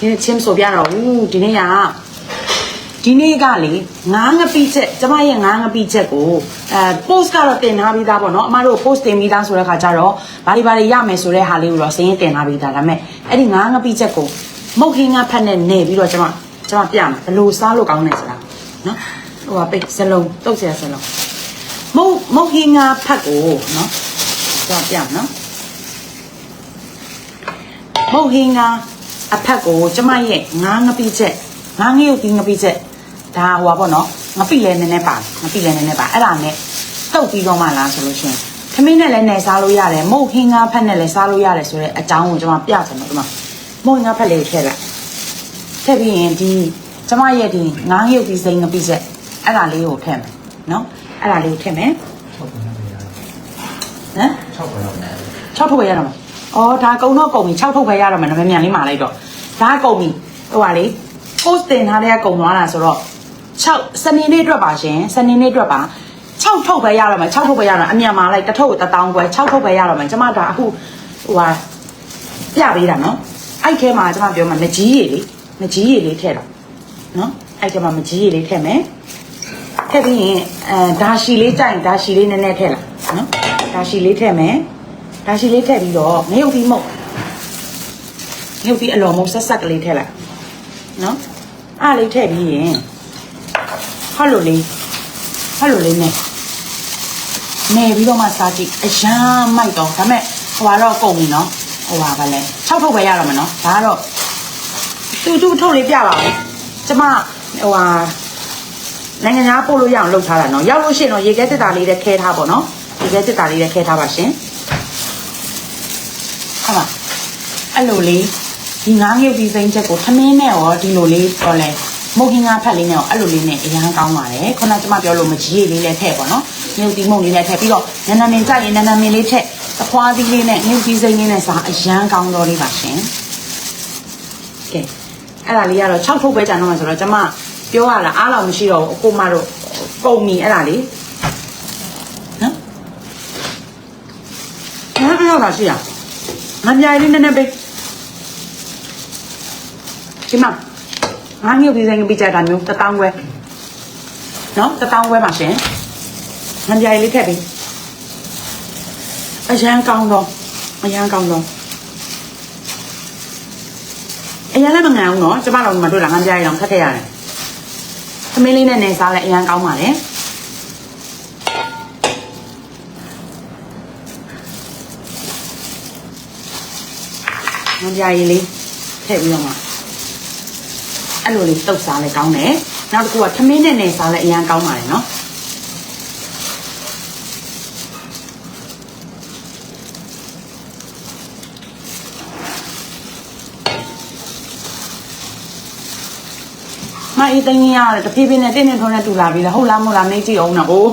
ဒီနေ့ချင်းဆိုပြတော့ဘူးဒီနေ့ကဒီနေ့ကလေငားငပိချက်ကျမရဲ့ငားငပိချက်ကိုအဲ post ကတော့တင်ထားပြီးသားပေါ့နော်အမတို့ post တင်ပြီးသားဆိုတဲ့ခါကျတော့ဘာတွေဘာတွေရမယ်ဆိုတဲ့ဟာလေးကိုတော့စာရင်းတင်ထားပြီးသားဒါပေမဲ့အဲ့ဒီငားငပိချက်ကိုမုတ်ခင်းကဖတ်နဲ့နေပြီးတော့ကျမကျမပြမယ်ဘလို့စားလို့ကောင်းနေစလားနော်ဟိုပါပိတ်စလုံးတုတ်စရာစလုံးမုတ်မုတ်ခင်းကဖတ်ကိုနော်ကျမပြမယ်နော်မုတ်ခင်းက အဖက်ကိုကျမရဲ့ငါးငပိချက်ငါးငရုတ်ဒီငပိချက်ဒါဟိုပါပေါ့နော်ငပိလည်းနည်းနည်းပါငပိလည်းနည်းနည်းပါအဲ့ဒါနဲ့တုတ်ပြီးတော့မှလားဆိုလို့ရှိရင်ခမင်းနဲ့လည်းနယ်စားလို့ရတယ်မုတ်ဟင်းငါဖက်နဲ့လည်းစားလို့ရတယ်ဆိုတော့အကြောင်းကိုကျမပြချင်တယ်ဒီမှာမုတ်ဟင်းငါဖက်လေးထည့်လိုက်ထည့်ပြီးရင်ဒီကျမရဲ့ဒီငါးငရုတ်ဒီစိမ်းငပိချက်အဲ့ဒါလေးကိုထည့်မယ်နော်အဲ့ဒါလေးကိုထည့်မယ်6ပုံနဲ့ရဟမ်6ပုံနဲ့6ထုတ်ပဲရတော့မှာ။ အော်ဒါကုံတော့ကုံပြီ6ထုတ်ပဲရတော့မှာနမမြန်လေးမှာလိုက်တော့ဒါကုံပြီဟိုပါလေ post တင်ထားတဲ့ကုံသွားတာဆိုတော့6စနေနေ့အတွက်ပါရှင်စနေနေ့အတွက်ပါ6ထုတ်ပဲရတော့မှာ6ထုတ်ပဲရတော့အမြန်မှာလိုက်တစ်ထုတ်ကို1000ကျွဲ6ထုတ်ပဲရတော့မှာကျမဒါအခုဟိုပါပြပေးတာနော်အဲ့ထဲမှာကျမပြောမှာငကြီးရည်လေးငကြီးရည်လေးထည့်တော့နော်အဲ့ထဲမှာငကြီးရည်လေးထည့်မယ်ထည့်ပြီးရင်အဲဒါရှီလေးကြိုက်ရင်ဒါရှီလေးနည်းနည်းထည့်လိုက်နော်ဒါရှီလေးထည့်မယ် ဒါရှိလေးထည့်ပြီးတော့ငရုတ်ပြီးမုတ်ငရုတ်ပြီးအလော်မုတ်ဆက်ဆက်ကလေးထည့်လိုက်နော်အားလေးထည့်ပြီးရင်ဟောလိုလေးဟောလိုလေးနဲ့နေပြီးတော့မှစားကြည့်အရန်မိုက်တော့ဒါမဲ့ဟိုကတော့ကုန်ပြီနော်ဟိုပါဗလဲ6ထုတ်ပဲရတော့မယ်နော်ဒါကတော့တူတူထုတ်လေးပြပါဦးကျမဟိုဟာနိုင်ငံသားပို့လို့ရအောင်လုပ်ထားတာနော်ရောက်လို့ရှိရင်တော့ရေခဲတက်တာလေးနဲ့ခဲထားပါတော့နော်ရေခဲတက်တာလေးနဲ့ခဲထားပါရှင် ဟုတ်ပါအဲ့လိုလေးဒီငါးငရုတ်ဒီစိမ့်ချက်ကိုထမင်းနဲ့ရောဒီလိုလေးတော့လဲမုတ်ဟင်းငါဖက်လေးနဲ့ရောအဲ့လိုလေးနဲ့အရန်ကောင်းပါတယ်ခုနကကျမပြောလို့မကြီးရည်လေးလည်းထည့်ပေါ့နော်ငရုတ်ဒီမုတ်လေးလည်းထည့်ပြီးတော့နန်းနန်းမင်းကြိုက်ရင်နန်းနန်းမင်းလေးထည့်အခွားသီးလေးနဲ့ငရုတ်ဒီစိမ့်လေးနဲ့စားအရန်ကောင်းတော့လေးပါရှင်ကဲအဲ့ဒါလေးကတော့6ထုတ်ပဲကြံတော့မှာဆိုတော့ကျမပြောရတာအားလောက်မရှိတော့ဘူးအကိုမတို့ပုံမီအဲ့ဒါလေးနော်အဲ့ဒါတော့ရှိရ ငါပြိုင်လေးနည်းနည်းပေးဒီမှာငါညုပ်ဒီဇိုင်းပြကြတာမျိုးတစ်တောင်းခွဲနော်တစ်တောင်းခွဲပါရှင်ငါပြိုင်လေးထည့်ပေးအရန်ကောင်းတော့အရန်ကောင်းတော့အရန်လည်းမငံဘူးနော်ကျမတို့မတွေ့တာငါပြိုင်တော့ခက်ခဲ့ရတယ်သမင်းလေးနဲ့နေစားလဲအရန်ကောင်းပါလေ ငါပြိုင်လေးထည့်ပြီးတော့မှအဲ့လိုလေးတုတ်စားလဲကောင်းတယ်နောက်တစ်ခုကသမင်းနဲ့နေစားလဲအရန်ကောင်းပါတယ်နော်မအေးတင်းကြီးရတယ်တဖြည်းဖြည်းနဲ့တင်းတင်းထွန်းနဲ့တူလာပြီလားဟုတ်လားမဟုတ်လားမေးကြည့်အောင်နော်အိုး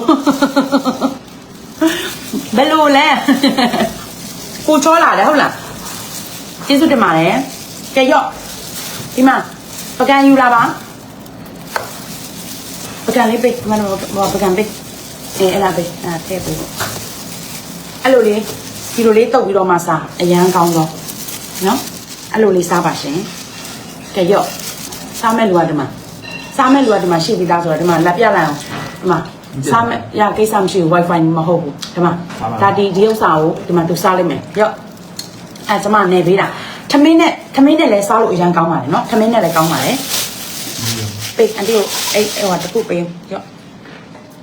ဘယ်လိုလဲကိုချောလာတယ်ဟုတ်လား ကျေးဇူးတင်ပါတယ်ကြရော့ဒီမှာပကံယူလာပါပကံလေးပိတ်မနပကံပိတ်အဲအဲ့လာပိတ်အဲထည့်ပေးအဲ့လိုလေးဒီလိုလေးတုပ်ပြီးတော့မှစားအရန်ကောင်းတော့နော်အဲ့လိုလေးစားပါရှင်ကြရော့စားမဲ့လူကဒီမှာစားမဲ့လူကဒီမှာရှိပြီးသားဆိုတော့ဒီမှာလက်ပြလိုက်အောင်ဒီမှာစားမဲ့ရကိစ္စမရှိဘူး wifi မဟုတ်ဘူးဒီမှာဒါဒီဒီဥစ္စာကိုဒီမှာသူစားလိုက်မယ်ရော့ အဲကျမနေပေးတာထမင်းနဲ့ထမင်းနဲ့လည်းစားလို့အရင်ကောင်းပါတယ်နော်ထမင်းနဲ့လည်းကောင်းပါတယ်ပေးအန်တီကိုအဲ့ဟိုဟာတစ်ခုပေးရော့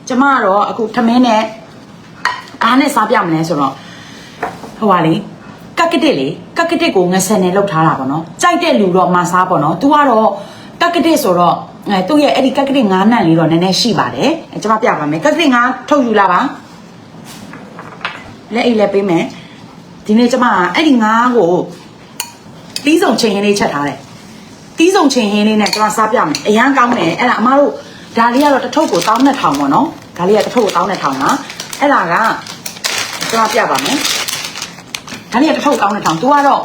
ကျမကတော့အခုထမင်းနဲ့အားနဲ့စားပြမလဲဆိုတော့ဟိုပါလေကက်ကတစ်လေကက်ကတစ်ကိုငဆန်နဲ့လောက်ထားတာပေါ့နော်ကြိုက်တဲ့လူတော့မစားပေါ့နော် तू ကတော့ကက်ကတစ်ဆိုတော့အဲသူ့ရဲ့အဲ့ဒီကက်ကတစ်ငါးနံလေးတော့နည်းနည်းရှိပါတယ်အဲကျွန်မပြပါမယ်ကက်ကတစ်ငါးထုတ်ယူလာပါလက်အိတ်လက်ပေးမယ် ဒီနေ့ကျွန်မကအဲ့ဒီငါးကိုတီးစုံချိန်ရင်းလေးချက်ထားတယ်တီးစုံချိန်ရင်းလေးနဲ့ကျွန်မစားပြမယ်အရန်ကောင်းတယ်အဲ့ဒါအမတို့ဒါလေးကတော့တစ်ထုပ်ကို1200ပေါ့နော်ဒါလေးကတစ်ထုပ်ကို1200ပါအဲ့ဒါကကျွန်မပြပါမယ်ဒါလေးကတစ်ထုပ်ကောင်းတဲ့ထောင် तू ကတော့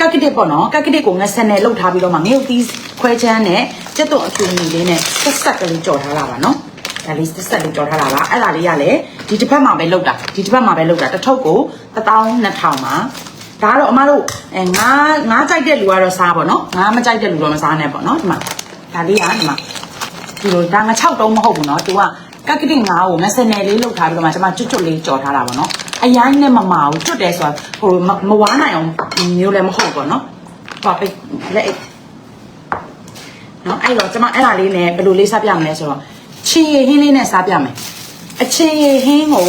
ကက်ကတစ်ပေါ့နော်ကက်ကတစ်ကိုငဆက်နဲ့လှုပ်ထားပြီးတော့မှငရုတ်သီးခွဲချမ်းနဲ့ကျက်သွန်အထူမီလေးနဲ့ဆက်ဆက်ကလေးကြော်ထားလာပါနော် ဒါလေးဆက်ဆက်လေးကြော်ထားလာပါအဲ့ဒါလေးကလည်းဒီတစ်ဖက်မှာပဲလှုပ်တာဒီတစ်ဖက်မှာပဲလှုပ်တာတစ်ထုပ်ကို12000ပါဒါကတော့အမတို့အဲငါးငါးကြိုက်တဲ့လူကတော့စားပေါ့နော်ငါးမကြိုက်တဲ့လူတော့မစားနဲ့ပေါ့နော်ဒီမှာဒါလေးကဒီမှာဒီလိုဒါငါ6တုံးမဟုတ်ဘူးနော်သူကကက်ကတိငါးကိုမစနယ်လေးလောက်ထားပြီးတော့မှကျွန်မကျွတ်ကျွတ်လေးကြော်ထားတာပေါ့နော်အရိုင်းနဲ့မမအောင်ကျွတ်တယ်ဆိုတာဟိုမမဝါနိုင်အောင်မျိုးလည်းမဟုတ်ဘူးပေါ့နော်ဟောပိတ်လက်အိတ်နော်အဲ့တော့ကျွန်မအဲ့ဒါလေးနဲ့ဘယ်လိုလေးစားပြမလဲဆိုတော့ ချင်းရည်ဟင်းလေးနဲ့စားပြမယ်အချင်းရည်ဟင်းကို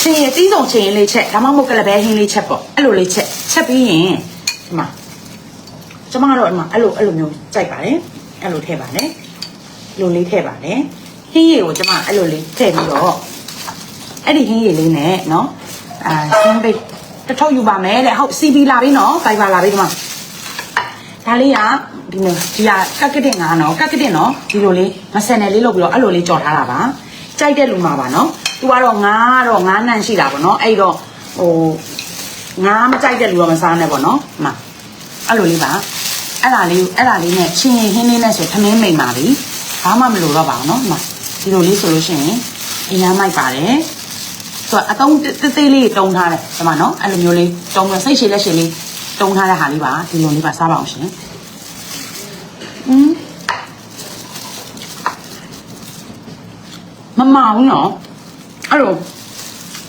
ချင်းရည်တီးဆုံးချင်းရည်လေးချက်ဒါမှမဟုတ်ကလပဲဟင်းလေးချက်ပေါ့အဲ့လိုလေးချက်ချက်ပြီးရင်ဒီမှာကျွန်မကတော့ဒီမှာအဲ့လိုအဲ့လိုမျိုးကြိုက်ပါတယ်အဲ့လိုထည့်ပါတယ်လိုလေးထည့်ပါတယ်ဟင်းရည်ကိုကျွန်မအဲ့လိုလေးထည့်ပြီးတော့အဲ့ဒီဟင်းရည်လေးနဲ့နော်အာဆင်းပိတ်တစ်ထုပ်ယူပါမယ်တဲ့ဟုတ်စီပီလာပြီနော်ဖိုင်ပါလာပြီဒီမှာဒါလေးက ဒီလိုဒီကကက်ကတဲ့ငါနော်ကက်ကတဲ့နော်ဒီလိုလေးမဆန်နယ်လေးလုပ်ပြီးတော့အဲ့လိုလေးကြော်ထားတာပါကြိုက်တဲ့လူမှာပါနော်သူကတော့ငါကတော့ငါနန့်ရှိတာပေါ့နော်အဲ့တော့ဟိုငါမကြိုက်တဲ့လူတော့မစားနဲ့ပေါ့နော်ဒီမှာအဲ့လိုလေးပါအဲ့ဒါလေးအဲ့ဒါလေးနဲ့ချင်းရင်ဟင်းလေးနဲ့ဆိုထမင်းမိန်ပါပြီဘာမှမလိုတော့ပါဘူးနော်ဒီမှာဒီလိုလေးဆိုလို့ရှိရင်အရင်မိုက်ပါတယ်ဆိုတော့အတုံးတေးသေးလေးတုံးထားတယ်ဒီမှာနော်အဲ့လိုမျိုးလေးတုံးရစိတ်ရှည်လက်ရှည်လေးတုံးထားတဲ့ဟာလေးပါဒီလိုလေးပါစားပါအောင်ရှင် อืมမမအောင်နော်အဲ့လို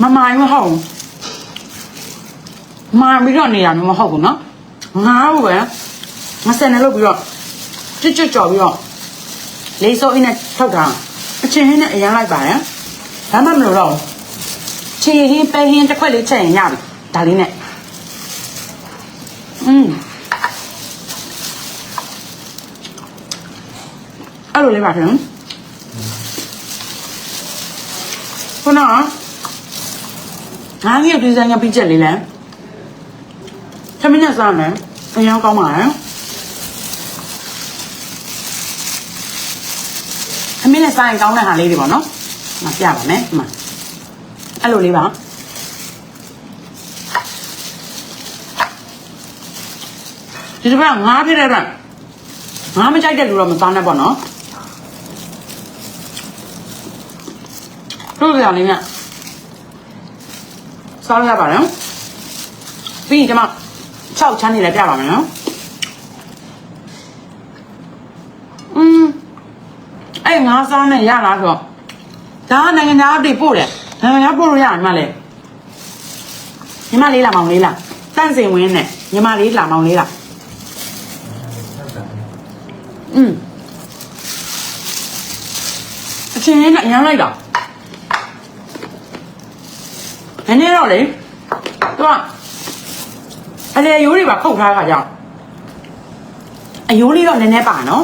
မမရင်မဟုတ်ဘူးမာပြီးတော့နေရမှာမဟုတ်ဘူးနော်ငါ့ကိုပဲမစက်နဲ့လုပ်ပြီးတော့ကျွတ်ကျွတ်ကြော်ပြီးတော့လေးစိုးအင်းနဲ့ထောက်တာအချင်းဟင်းနဲ့အရန်လိုက်ပါတယ်ဒါမှမလို့တော့ချေဟင်းပဲဟင်းတစ်ခွက်လေးချက်ရင်ရပြီဒါလေးနဲ့อืม လိုလေးပါခင်ခုနကငါးကြီးဒီဇိုင်းကပြချက်လေးလဲသမင်းနဲ့စားမယ်အရင်ကောင်းပါရဲ့သမင်းနဲ့စားရင်ကောင်းတဲ့ဟာလေးတွေပေါ့နော်မပြပါမယ်ဒီမှာအဲ့လိုလေးပါဒီတစ်ပတ်ငါးဖြစ်တဲ့အတွက်ငါးမကြိုက်တဲ့လူတော့မစားနဲ့ပေါ့နော် တို့ကြလေးနဲ့စားရပါတယ်ပြီးရင်ကျွန်မ6ချမ်းနေလည်းပြပါမယ်နော်อืมအဲ့ငါးစားနဲ့ရလားဆိုတော့ဒါကနိုင်ငံသားအပ်ပို့တယ်နိုင်ငံသားပို့လို့ရမှာလေညီမလေးလာမောင်လေးလာတန့်စင်ဝင်းနဲ့ညီမလေးလာမောင်လေးလာอืมအချင်းနဲ့အရင်လိုက်တာ နည်းနည်းတော့လေသူကအလေရိုးတွေပါခုတ်ထားတာကြောင့်အယိုးလေးတော့နည်းနည်းပါနော်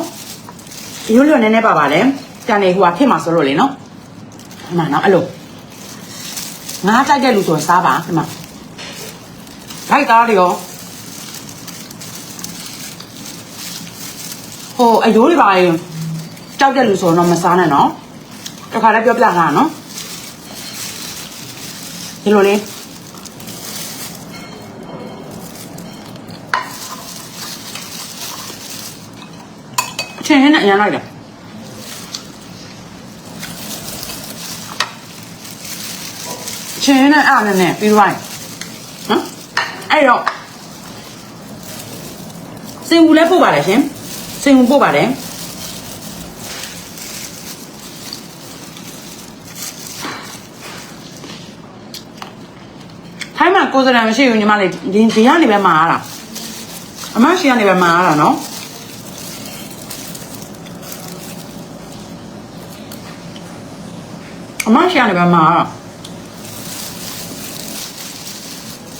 အယိုးလေးတော့နည်းနည်းပါပါလေကြံနေဟိုကဖြစ်မှာဆိုလို့လေနော်ဒီမှာနော်အဲ့လိုငါးကြိုက်တဲ့လူဆိုစားပါဒီမှာဖိုက်သားတွေရောဟိုအယိုးတွေပါရင်ကြောက်တဲ့လူဆိုတော့မစားနဲ့နော်တခါလည်းပြောပြတာနော် ဒီလိုလေးအချင်းဟင်းနဲ့အရင်လိုက်တယ်အချင်းဟင်းနဲ့အားနဲ့နဲ့ပြီးသွားရင်နော်အဲ့တော့စင်ဘူးလည်းပို့ပါတယ်ရှင်စင်ဘူးပို့ပါတယ် ထိုင်းမှာကိုယ်စရံမရှိဘူးညီမလေးဒီဒီကနေပဲမှားတာအမရှိကနေပဲမှားတာနော်အမရှိကနေပဲမှားတာ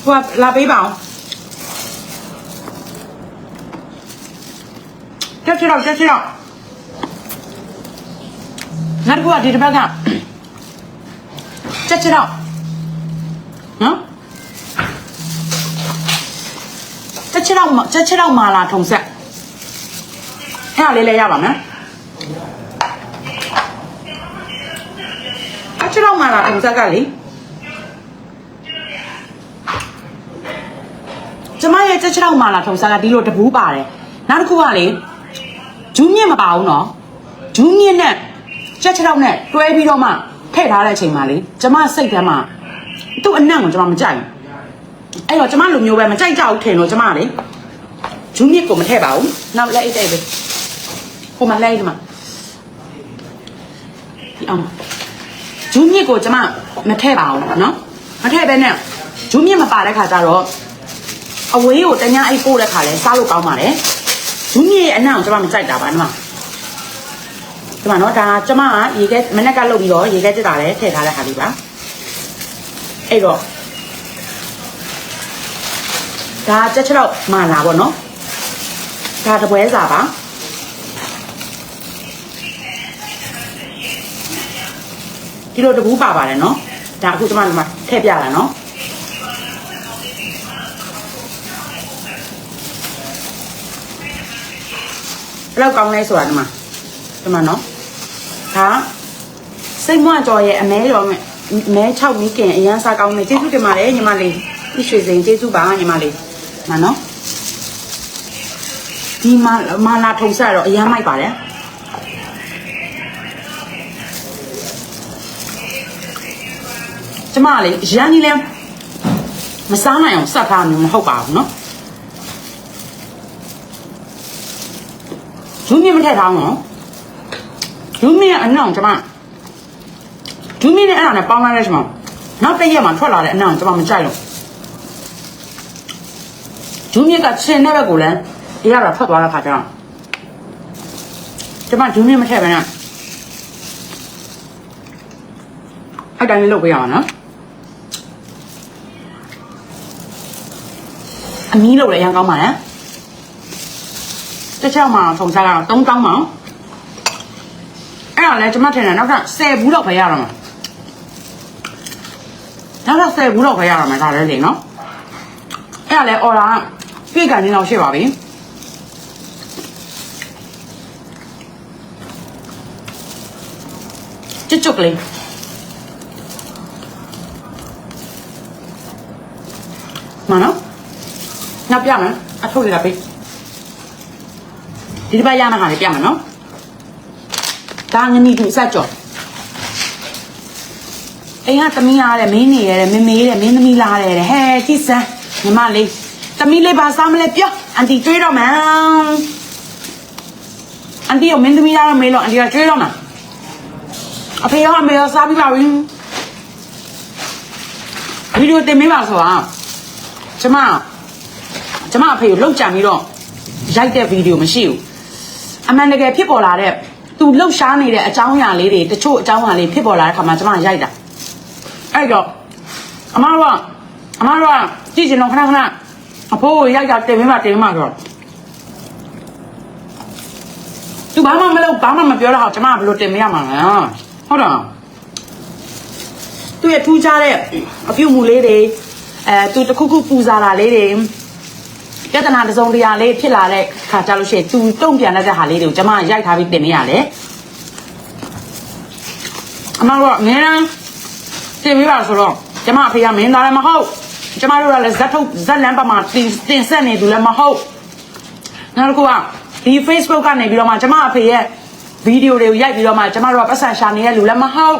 ဟိုကလာပေးပါအောင်တက်ချတော့တက်ချတော့နောက်တစ်ခုကဒီတစ်ဘက်ကတက်ချတော့နော် တက်ချတော့တက်ချတော့မာလာထုံဆက်အဲ့ဒါလေးလည်းရပါမယ်တက်ချတော့မာလာထုံဆက်ကလေကျမရဲ့တက်ချတော့မာလာထုံဆက်ကဒီလိုတပူးပါတယ်နောက်တစ်ခုကလေဂျူးမြင့်မပါဘူးနော်ဂျူးမြင့်နဲ့ချက်ချတော့နဲ့တွဲပြီးတော့မှထည့်ထားတဲ့အချိန်မှာလေကျမစိတ်ထဲမှာသူ့အနံ့ကိုကျမမကြိုက်ဘူး အဲ့တော့ကျမလိုမျိုးပဲမကြိုက်ကြဘူးထင်လို့ကျမလေဂျူးမြစ်ကိုမထည့်ပါဘူးနောက်လက်အိတ်အိတ်ပဲဟိုမှာလက်အိတ်ဒီမှာဒီအောင်ဂျူးမြစ်ကိုကျမမထည့်ပါဘူးနော်မထည့်ပဲနဲ့ဂျူးမြစ်မပါတဲ့ခါကျတော့အဝေးကိုတ냐အိတ်ပို့တဲ့ခါလဲစားလို့ကောင်းပါတယ်ဂျူးမြစ်ရဲ့အနံ့ကိုကျမမကြိုက်တာပါနော်ဒီမှာနော်ဒါကျမကရေခဲမနေ့ကလုပ်ပြီးတော့ရေခဲတက်တာလည်းထည့်ထားတဲ့ဟာလေးပါအဲ့တော့ ဒါချက်ချက်တော့မာလာပေါ့နော်ဒါတပွဲစာပါဒီလိုတပူးပါပါတယ်နော်ဒါအခုကျမဒီမှာထည့်ပြတာနော်ဘယ်လောက်ကောင်းလဲဆိုတာဒီမှာဒီမှာနော်ဒါစိတ်မွကြော်ရဲ့အမဲရောမဲ့အမဲ6မိခင်အရန်စားကောင်းနေကျေးဇူးတင်ပါတယ်ညီမလေးဒီရွှေစိန်ကျေးဇူးပါညီမလေး မှာနော်ဒီမာမာလာထုံဆက်တော့အရန်မိုက်ပါတယ်ကျမလေးရန်ကြီးလဲမစားနိုင်အောင်စက်ထားမျိုးမဟုတ်ပါဘူးနော်ဂျူးမြင့်မထည့်ထားအောင်နော်ဂျူးမြင့်အနောင်ကျမဂျူးမြင့်နဲ့အဲ့ဒါနဲ့ပေါင်းလိုက်တဲ့ချိန်မှာနောက်တစ်ရက်မှာထွက်လာတဲ့အနောင်ကျမမကြိုက်လို့ ဂျူးမြင့်ကချင်းတဲ့ဘက်ကိုလည်းဒီကတော့ထွက်သွားတဲ့ခါကျတော့ကျမဂျူးမြင့်မထည့်ပဲနဲ့အဲ့တိုင်းလေးလုပ်ပေးရအောင်နော်အမီးလုပ်လည်းအရင်ကောင်းပါနဲ့တစ်ချက်မှထုံစားကတော့3000တောင်းပါအဲ့ဒါလည်းကျမထင်တယ်နောက်ထပ်10ဘူးတော့ပဲရတော့မှာနောက်ထပ်10ဘူးတော့ပဲရတော့မှာဒါလည်းလေနော်အဲ့ဒါလည်း order ပြည့်ကန်နေတော့ရှိပါပြီကျွတ်ကျွတ်ကလေးမနော်ညပြမယ်အထုတ်ရတာပေးဒီတစ်ပတ်ရမှာဟာလေပြမယ်နော်ဒါငနီသူစက်ကြော်အိမ်ကသမီးလာတဲ့မင်းနေရတဲ့မမေးတဲ့မင်းသမီးလာတဲ့ဟဲ့ကြည့်စမ်းညီမလေး သမီးလေးပါစားမလဲပြောအန်တီကျွေးတော့မယ်အန်တီကိုမင်းသမီးလာတော့မေးလို့အန်တီကကျွေးတော့မှာအဖေရောအမေရောစားပြီးပါပြီဗီဒီယိုတင်ပေးပါဆိုတာကျမကျမအဖေကိုလှုပ်ကြံပြီးတော့ရိုက်တဲ့ဗီဒီယိုမရှိဘူးအမှန်တကယ်ဖြစ်ပေါ်လာတဲ့သူလှုပ်ရှားနေတဲ့အကြောင်းအရာလေးတွေတချို့အကြောင်းအရာလေးဖြစ်ပေါ်လာတဲ့ခါမှာကျမရိုက်တာအဲ့တော့အမတို့ကအမတို့ကကြည့်ချင်တော့ခဏခဏ အဖိုးကိုရိုက်တာတင်ပေးမှတင်ပေးမှဆိုတော့သူဘာမှမလုပ်ဘာမှမပြောတော့ဟောကျမကဘယ်လိုတင်ပေးရမှာလဲဟုတ်တယ်သူရဲ့ထူးခြားတဲ့အပြုတ်မှုလေးတွေအဲသူတစ်ခုခုပူဇာတာလေးတွေပြဿနာတစ်စုံတစ်ရာလေးဖြစ်လာတဲ့ခါကြလို့ရှိရင်သူတုံ့ပြန်တတ်တဲ့ဟာလေးတွေကိုကျမရိုက်ထားပြီးတင်နေရတယ်အမတို့ကအများအားတင်ပြပါဆိုတော့ကျမအဖေကမင်းသားလည်းမဟုတ် ကျမတို့ကလည်းဇက်ထုတ်ဇက်လမ်းပါမှာတင်တင်ဆက်နေသူလည်းမဟုတ်နောက်တစ်ခုကဒီ Facebook ကနေပြီးတော့မှကျမအဖေရဲ့ဗီဒီယိုတွေကိုရိုက်ပြီးတော့မှကျမတို့ကပတ်စံရှာနေတဲ့လူလည်းမဟုတ်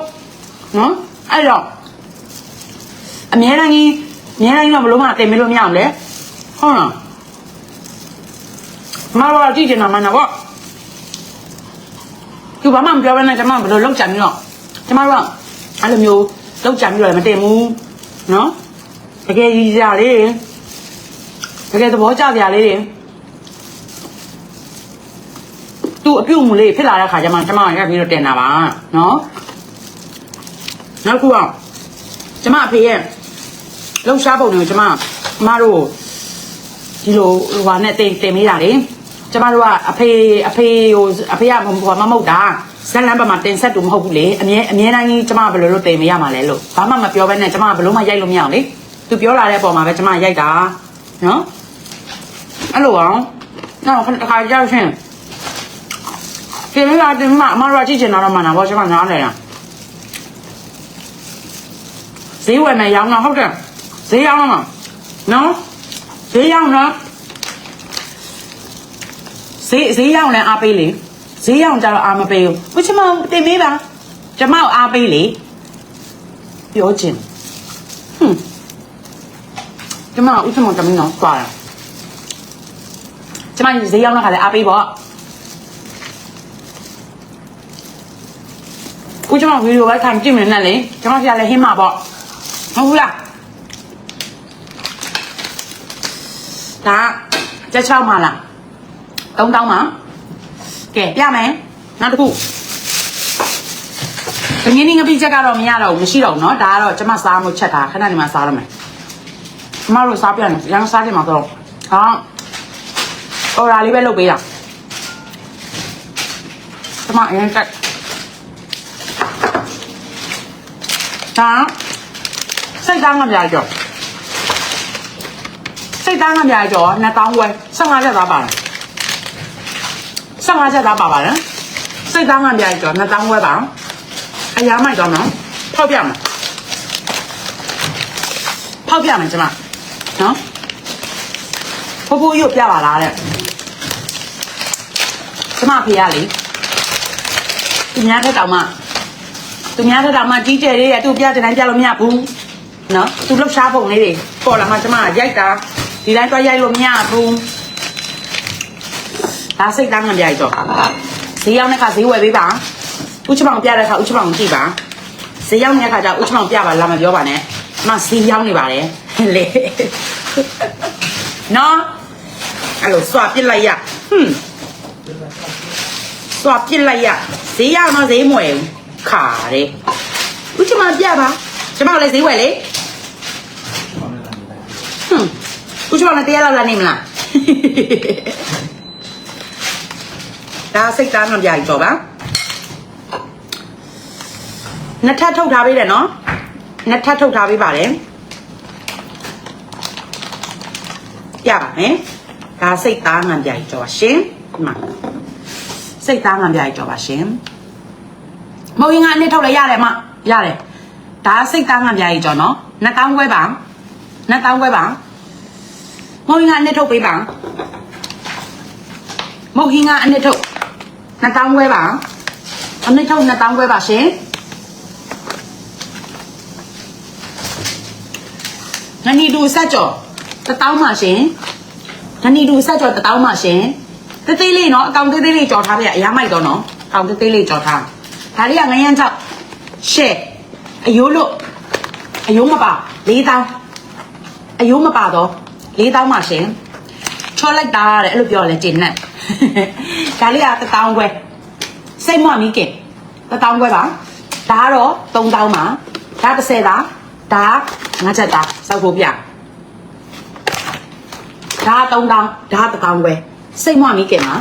နော်အဲ့တော့အများကြီးအများကြီးတော့ဘလို့မှတင်ပြလို့မရအောင်လေဟုတ်လားမတော်ကြည့်ချင်တာမှန်တော့သူဘာမှမပြောဘဲနဲ့ကျမဘယ်လိုလောက်ကြံပြီးတော့ကျမတို့ကအဲ့လိုမျိုးလောက်ကြံပြီးတော့လည်းမတင်ဘူးနော် တကယ်ကြီးကြလေးတကယ်သဘောကျကြလေးတွေသူအပြုတ်မှုလေးဖြစ်လာတဲ့ခါကျမှကျမရက်ပြီးတော့တင်တာပါနော်နောက်ခုကကျမအဖေရဲ့လှုပ်ရှားပုံတွေကိုကျမမတို့ဒီလိုဟိုဟာနဲ့တင်တင်မိတာလေကျမတို့ကအဖေအဖေဟိုအဖေကဟိုမမဟုတ်တာဇက်လန်ဘက်မှာတင်ဆက်တူမဟုတ်ဘူးလေအမြဲအမြဲတမ်းကြီးကျမဘယ်လိုလုပ်တင်မရမှာလဲလို့ဘာမှမပြောဘဲနဲ့ကျမဘယ်လိုမှရိုက်လို့မရအောင်လေ သူပြောလာတဲ့အပေါ်မှာပဲကျမရိုက်တာနော်အဲ့လိုအောင်နောက်ခါကြောက်ရှင်တင်မိတာတင်မိမှာအမတို့ကကြည့်ချင်တာတော့မှန်တာပေါ့ကျမနားလဲတာဈေးဝယ်မယ်ရောင်းတာဟုတ်တယ်ဈေးရောင်းမှာနော်ဈေးရောင်းနော်ဈေးဈေးရောင်းလဲအားပေးလေဈေးရောင်းကြတော့အားမပေးဘူးဘုချမတင်မေးပါကျမကိုအားပေးလေပြောချင်ဟွန်း ကျမဥချမောင်တမင်းတော့သွားတာကျမဈေးရောက်တဲ့ခါလဲအားပေးပေါ့ဥချမောင်ဗီဒီယိုပဲခံကြည့်နေနဲ့လေကျမဆရာလည်းဟင်းမှာပေါ့ဟုတ်ဘူးလားဒါကြက်ချောက်မှာလားသုံးတောင်းမှာကဲပြမယ်နောက်တစ်ခု ။ငင်းနေငပိချက်ကတော့မရတော့ဘူးမရှိတော့ဘူးเนาะဒါကတော့ကျမစားမှုချက်တာခဏနေမှစားရမယ်။ ကျမတို့စားပြန်တယ်ရန်စားတယ်မှာတော့ဟာအော်ရာလေးပဲလုပ်ပေးတာ။ကျမအရင်ကဒါစိတ်သားငါပြကြောစိတ်သားငါပြကြောနှစ်တောင်းဝဲ15ချက်သားပါလား15ချက်သားပါပါလားစိတ်သားငါပြကြောနှစ်တောင်းဝဲပါအရာမိုက်တော့နော်ဖောက်ပြမယ်ဖောက်ပြမယ်ကျမနော် ဖိုးဖိုးရုပ်ပြပါလားတဲ့ကျမဖေရလေသူများထက်တောင်မှသူများထက်တောင်မှကြီးကျယ်လေးရသူ့ပြတဲ့တိုင်းပြလို့မရဘူးနော်သူလှုပ်ရှားပုံလေးတွေပေါ်လာမှကျမရိုက်တာဒီတိုင်းတော့ရိုက်လို့မရဘူးဒါစိတ်သားငံပြရိုက်တော့ဈေးရောက်တဲ့ခါဈေးဝယ်ပေးပါဥချမောင်ပြတဲ့အခါဥချမောင်ကြည့်ပါဈေးရောက်နေတဲ့အခါကျဥချမောင်ပြပါလာမပြောပါနဲ့အမဈေးရောက်နေပါတယ်လေနော် အဲ့လိုစွာပစ်လိုက်ရဟွန်းစွာပစ်လိုက်ရဈေးရောက်တော့ဈေးမွယ်ဘူးခါတဲ့ဥချမောင်ပြပါကျမလည်းဈေးဝယ်လေဟွန်းဥချမောင်လည်းတရားလောက်လာနေမလားဒါစိတ်သားမှပြကြီးတော့ပါနှစ်ထပ်ထုတ်ထားပေးတယ်နော်နှစ်ထပ်ထုတ်ထားပေးပါတယ်ရပါမယ် ဒါစိတ်သားငံပြကြီးကြောပါရှင်ဒီမှာစိတ်သားငံပြကြီးကြောပါရှင်မုံရင်ကအနှစ်ထုတ်လဲရတယ်မရတယ်ဒါစိတ်သားငံပြကြီးကြောနော်နှစ်တောင်းခွဲပါနှစ်တောင်းခွဲပါမုံရင်ကအနှစ်ထုတ်ပေးပါမုံရင်ကအနှစ်ထုတ်နှစ်တောင်းခွဲပါအနှစ်ထုတ်နှစ်တောင်းခွဲပါရှင်ငနီတူဆက်ကြော်တတောင်းပါရှင် ငနီတူဆက်ကြော်တတောင်းပါရှင်တေးသေးလေးနော်အကောင်သေးသေးလေးကြော်ထားပြအရာမိုက်တော့နော်အကောင်သေးသေးလေးကြော်ထားဒါလေးကငရမ်းချောက်ရှဲအယိုးလို့အယိုးမပါ၄တောင်းအယိုးမပါတော့၄တောင်းပါရှင်ချောလိုက်တာတဲ့အဲ့လိုပြောလဲကျင်နဲ့ဒါလေးကတတောင်းခွဲစိတ်မွမီးကင်တတောင်းခွဲပါဒါကတော့၃တောင်းပါဒါ30သားဒါငါးချက်သားစောက်ဖို့ပြ ဒါ၃တောင်းဒါတစ်တောင်းခွဲစိတ်မွမီးကင်ပါ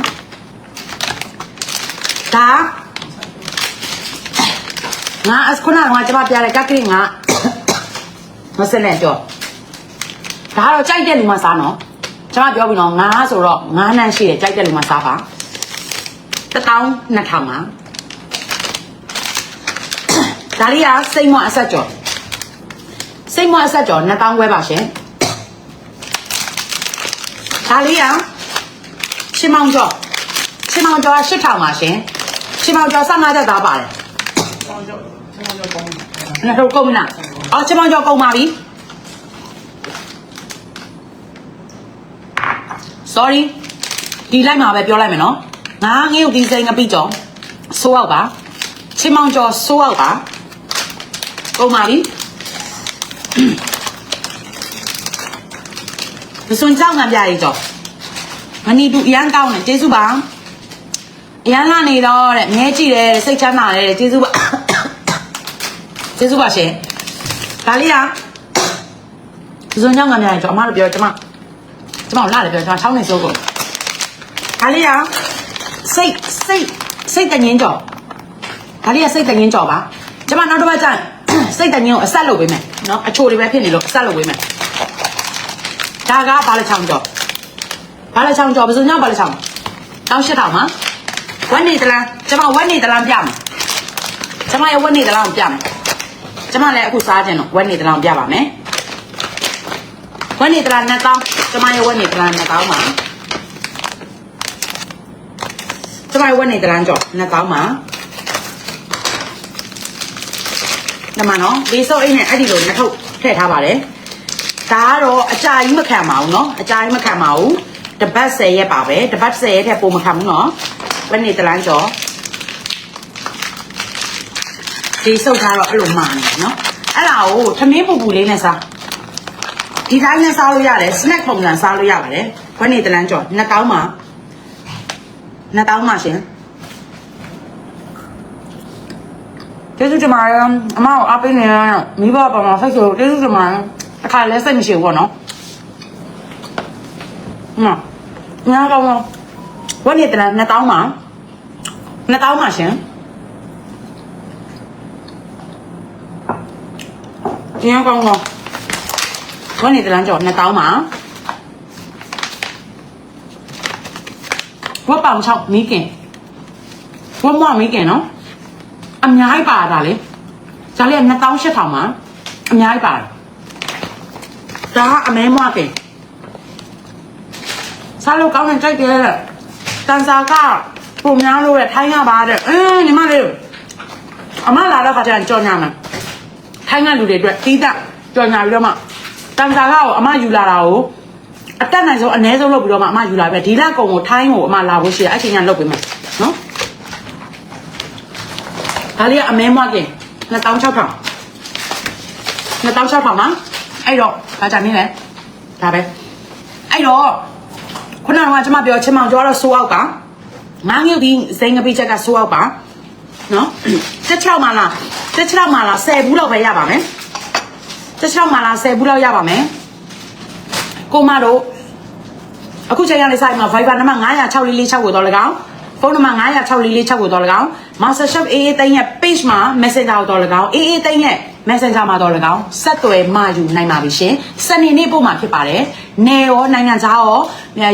ဒါငါအခုနကငါကျမပြတဲ့ကက်ကလေးငါမစနဲ့ကြောဒါတော့ကြိုက်တဲ့လူမှစားနော်ကျမပြောပြီးတော့ငါဆိုတော့ငါးနှန်းရှိတယ်ကြိုက်တဲ့လူမှစားပါတစ်တောင်းနှစ်ထောင်ပါဒါလေးကစိတ်မွအဆက်ကြောစိတ်မွအဆက်ကြောနှစ်တောင်းခွဲပါရှင် ဒါလေးကရှင်းမောင်ကြောရှင်းမောင်ကြောရှစ်ထောင်ပါရှင်ရှင်းမောင်ကြော15ချက်သားပါတယ်နှစ်ထုပ်ကုန်လားအော်ချမောင်ကျော်ကုန်ပါပြီ sorry ဒီလိုက်မှာပဲပြောလိုက်မယ်နော်ငါငေးုပ်ဒီစိန်ငပိကျော်ဆိုးအောင်ပါချမောင်ကျော်ဆိုးအောင်ပါကုန်ပါပြီမ စွန်ကြောက်ငံပြရေးကျော်မနီတူအရန်ကောင်းတယ်ကျေးဇူးပါအရန်လာနေတော့တဲ့မြဲကြည့်တယ်စိတ်ချမ်းသာတယ်တဲ့ကျေးဇူးပါကျေးဇူးပါရှင်ဒါလေးကဇွန်ကြောင့်ငါများကြောအမတို့ပြောကျမကျမကိုလာတယ်ပြောကျမချောင်းနေစိုးကုန်ဒါလေးကစိတ်စိတ်စိတ်တငင်းကြောဒါလေးကစိတ်တငင်းကြောပါကျမနောက်တစ်ပတ်ကျရင်စိတ်တငင်းကိုအဆက်လုပ်ပေးမယ်နော်အချိုတွေပဲဖြစ်နေလို့အဆက်လုပ်ပေးမယ် ဒါကဘာလဲချောင်းကြောဘာလဲချောင်းကြောဘယ်စွန်ကြောင့်ဘာလဲချောင်းတောင်းရှစ်ထောင်မှာဝက်နေတလားကျမဝက်နေတလားပြမယ်ကျမရဲ့ဝက်နေတလားကိုပြမယ်ကျမလည်းအခုစားခြင်းတော့ဝက်နေတလောင်ပြပါမယ်ဝက်နေတလားနှစ်တောင်းကျမရဲ့ဝက်နေတလားနှစ်တောင်းပါကျမရဲ့ဝက်နေတလားကြောနှစ်တောင်းပါဒီမှာနော်ဒီစုပ်အိတ်နဲ့အဲ့ဒီလိုနှစ်ထုပ်ထည့်ထားပါတယ် ဒါကတော့အကြာကြီးမခံပါဘူးเนาะအကြာကြီးမခံပါဘူးတပတ်10ရက်ပါပဲတပတ်10ရက်ထက်ပိုမခံဘူးเนาะဘယ်နေ့တလန်းကျော်ဒီစုပ်ထားတော့အဲ့လိုမာနေเนาะအဲ့ဒါကိုထမင်းပူပူလေးနဲ့စားဒီတိုင်းနဲ့စားလို့ရတယ် snack ပုံစံစားလို့ရပါတယ်ဘယ်နေ့တလန်းကျော်နှစ်တောင်းမှာနှစ်တောင်းမှာရှင်ကျေးဇူးတင်ပါတယ်အမကိုအားပေးနေရမိဘပါမှာဆက်ဆိုကျေးဇူးတင်ပါတယ် တစ်ခါလဲစိတ်မရှိဘူးပေါ့နော်အမညာကောင်းတော့ဘယ်နေ့တလန်းနှစ်တောင်းမှာနှစ်တောင်းမှာရှင်ညာကောင်းတော့ဘယ်နေ့တလန်းကျော်နှစ်တောင်းမှာဝတ်ပောင်6မိခင်ဝတ်မမိခင်နော်အများကြီးပါတာလေဂျာလေးက2800မှာအများကြီးပါတယ် ဒါကအမဲမွားခင်စားလို့ကောင်းတယ်ကြိုက်တယ်တန်စာကပုံများလို့ရထိုင်းရပါတဲ့အင်းညီမလေးအမလာတော့ခါကျရင်ကြော်ညာမယ်ထိုင်းကလူတွေအတွက်တီးတကြော်ညာပြီးတော့မှတန်စာကတော့အမယူလာတာကိုအတက်နိုင်ဆုံးအ ਨੇ ဆုံးလုပ်ပြီးတော့မှအမယူလာပဲဒီလကုံကိုထိုင်းကိုအမလာဖို့ရှိရအဲ့ချိန်ကလုပ်ပေးမယ်နော်ဒါလေးကအမဲမွားကင်2600 2600မှာ အဲ့တော့ဒါကြနေလဲဒါပဲအဲ့တော့ခုနကကျွန်မပြောချင်းမောင်ကျော်တော့ဆိုးအောက်ကငါးငုတ်ဒီစိန်ကပိချက်ကဆိုးအောက်ပါနော်တက်6မှာလားတက်6မှာလား10ဘူးလောက်ပဲရပါမယ်တက်6မှာလား10ဘူးလောက်ရပါမယ်ကိုမတို့အခုချိန်ကနေစရင်မှာ Viber နံပါတ်9064466ကိုတော့၎င်းဖုန်းနံပါတ်9064466ကိုတော့၎င်း MasterChef AA သိန်းရဲ့ page မှာ Messenger ကိုတော့၎င်း AA သိန်းရဲ့ Messenger မှာတော့၎င်းဆက်သွယ်မှယူနိုင်ပါပြီရှင်စနေနေ့ပို့မှာဖြစ်ပါတယ်နေရောနိုင်ငံခြားရော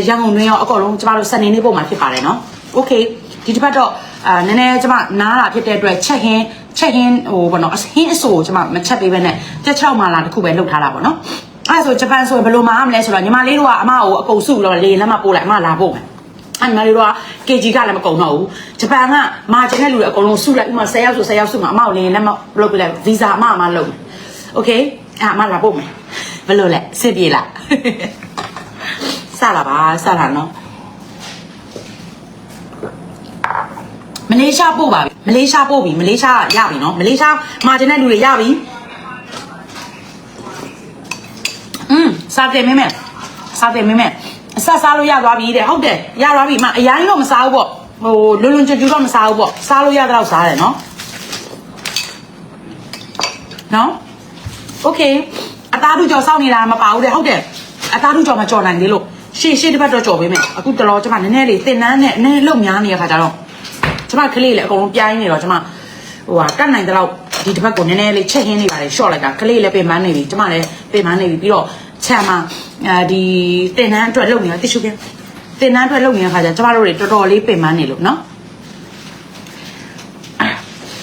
ရန်ကုန်တွင်းရောအကုန်လုံးကျမတို့စနေနေ့ပို့မှာဖြစ်ပါတယ်နော် Okay ဒီတစ်ပတ်တော့အာနည်းနည်းကျမနားတာဖြစ်တဲ့အတွက်ချက်ဟင်းချက်ဟင်းဟိုဘောနော်အဟင်းအဆိုကျမမချက်ပေးဘဲနဲ့တက်ချောက်မှလာတစ်ခုပဲလုပ်ထားတာပေါ့နော်အဲ့ဒါဆိုဂျပန်ဆိုရင်ဘယ်လိုမှမလဲဆိုတော့ညီမလေးတို့ကအမကိုအကုန်စုလို့လေလက်မပို့လိုက်အမလာပို့မယ် အဲ့ညီမလေးတို့က KG ကလည်းမကုန်တော့ဘူးဂျပန်ကမာဂျင်တဲ့လူတွေအကုန်လုံးစုလိုက်ဥမာ10ယောက်ဆို10ယောက်စုမှာအမကိုလေလက်မလုပ်ပြလိုက်ဗီဇာအမအမလုပ်မယ်โอเคအဲ့အမလာပို့မယ်ဘယ်လိုလဲစစ်ပြေလားစလာပါစလာနော် မလေးရှားပို့ပါပြီမလေးရှားပို့ပြီမလေးရှားရပြီနော်မလေးရှားမာဂျင်တဲ့လူတွေရပြီอืมစားတယ်မင်းမဲစားတယ်မင်းမဲ အဆက်စားလို့ရသွားပြီတဲ့ဟုတ်တယ်ရသွားပြီအမအရင်တော့မစားဘူးပေါ့ဟိုလွန်လွန်ကျွတ်ကျွတ်တော့မစားဘူးပေါ့စားလို့ရတော့စားတယ်နော်နော်โอเคအသားတို့ကြော်စောက်နေတာမပါဘူးတဲ့ဟုတ်တယ်အသားတို့ကြော်မကြော်နိုင်သေးလို့ရှေ့ရှေ့တစ်ပတ်တော့ကြော်ပေးမယ်အခုတလောကျမနည်းနည်းလေးတင်နန်းနဲ့နည်းနည်းလုံများနေရခါကြတော့ ကျမကလေးလည်းအကုန်လုံးပြိုင်းနေတော့ကျမဟိုဟာကတ်နိုင်တဲ့လောက်ဒီတစ်ပတ်ကိုနည်းနည်းလေးချက်ဟင်းနေပါလေရှော့လိုက်တာကလေးလည်းပြင်ပန်းနေပြီကျမလည်းပြင်ပန်းနေပြီပြီးတော့ခြံမှာ အဲဒီတင်နန်းအတွက်လုပ်နေတာတ िश ူပြတင်နန်းအတွက်လုပ်နေတဲ့ခါကျကျမတို့တွေတော်တော်လေးပြင်ပန်းနေလို့နော်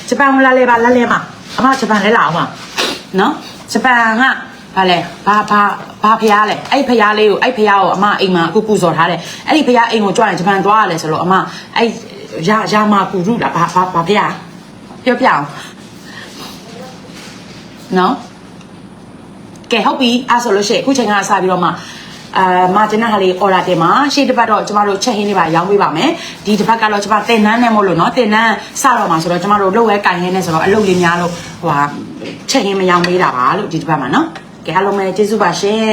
ဂျပန်လာလေပါလာလေပါအမဂျပန်လဲလာအောင်ပါနော်ဂျပန်ကဘာလဲဘာဘာဘာဖျားလဲအဲ့ဖျားလေးကိုအဲ့ဖျားကိုအမအိမ်မှာအခုပူဇော်ထားတယ်အဲ့ဒီဖျားအိမ်ကိုကြွရင်ဂျပန်သွားရလဲဆိုလို့အမအဲ့ရရမာကူရုလားဘာဘာဘာဖျားပြောပြအောင်နော် ကဲဟုတ်ပြီအဲ့ဆိုလို့ရှိရင်အခုချိန်ကစပြီးတော့မှအာမာဂျင်နာဟာလေး order တင်ပါရှေ့တစ်ပတ်တော့ကျမတို့ချက်ဟင်းလေးပါရောင်းပေးပါမယ်ဒီတစ်ပတ်ကတော့ကျမတင်နန်းနဲ့မို့လို့နော်တင်နန်းစတော့မှာဆိုတော့ကျမတို့လှုပ်ဝဲကင်ဟင်းနဲ့ဆိုတော့အလုပ်လေးများလို့ဟိုဟာချက်ဟင်းမရောင်းပေးတာပါလို့ဒီတစ်ပတ်မှာနော်ကဲအားလုံးပဲကျေးဇူးပါရှင်